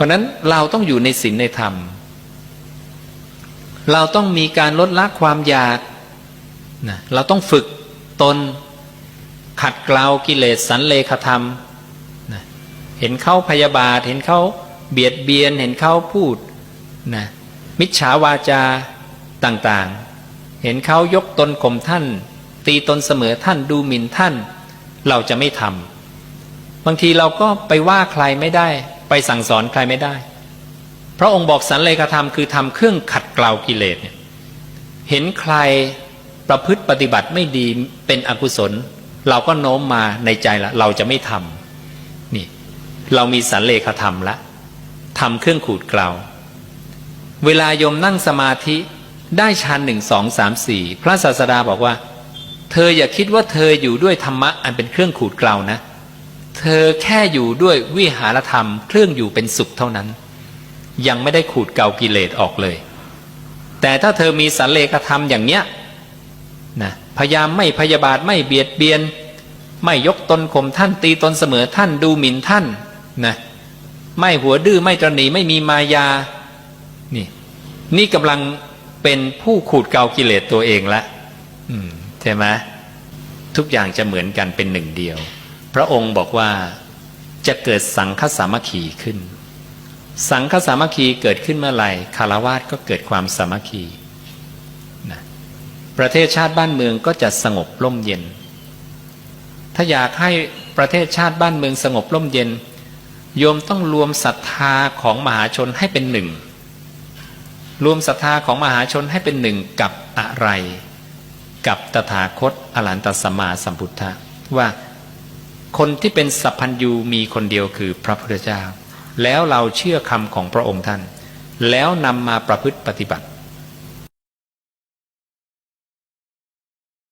ราะนั้นเราต้องอยู่ในศีลในธรรม เราต้องมีการลดละความอยากนะเราต้องฝึกตน ขัดเกลากิเลสสันเลขธรรมนะเห็นเขาพยาบาท เห็นเขาเบียดเบียน เห็นเขาพูดนะมิจฉาวาจาต่างๆ เห็นเขายกตนข่มท่าน ตีตนเสมอท่านดูหมิ่นท่าน เราจะไม่ทำบางทีเราก็ไปว่าใครไม่ได้ ไปสั่งสอนใครไม่ได้ พระองค์บอกสันเลขาธรรมคือทำเครื่องขัดเกลากิเลสเนี่ยเห็นใครประพฤติปฏิบัติไม่ดีเป็นอกุศล เราก็โน้มมาในใจละเราจะไม่ทำนี่ เรามีสันเลขาธรรมละทำเครื่องขูดเกลาเวลาโยมนั่งสมาธิได้ฌานหนึ่งสองสามสี่พระศาสดาบอกว่า เธออย่าคิดว่าเธออยู่ด้วยธรรมะอันเป็นเครื่องขูดเกลานะเเธอแค่อยู่ด้วยวิหารธรรม เครื่องอยู่เป็นสุขเท่านั้น ยังไม่ได้ขูดเกากิเลสออกเลย แต่ถ้าเธอมีสันเลขธรรมอย่างเนี้ยนะพยายามไม่พยาบาทไม่เบียดเบียน ไม่ยกตนข่มท่านตีตนเสมอท่านดูหมิ่นท่านนะไม่หัวดื้อไม่ตรณีไม่มีมายานี่นี่กำลังเป็นผู้ขูดเกากิเลสตัวเองละใช่ไหมทุกอย่างจะเหมือนกันเป็นหนึ่งเดียว พระองค์บอกว่าจะเกิดสังฆสามัคคีขึ้น สังฆสามัคคีเกิดขึ้นเมื่อไหร่คารวาสก็เกิดความสามัคคีนะประเทศชาติบ้านเมืองก็จะสงบร่มเย็น ถ้าอยากให้ประเทศชาติบ้านเมืองสงบร่มเย็น โยมต้องรวมศรัทธาของมหาชนให้เป็นหนึ่ง รวมศรัทธาของมหาชนให้เป็นหนึ่งกับอะไร กับตถาคตอรหันตสัมมาสัมพุทธะว่า คนที่เป็นสัพพัญญูมีคนเดียวคือพระพุทธเจ้า แล้วเราเชื่อคำของพระองค์ท่าน แล้วนำมาประพฤติปฏิบัติ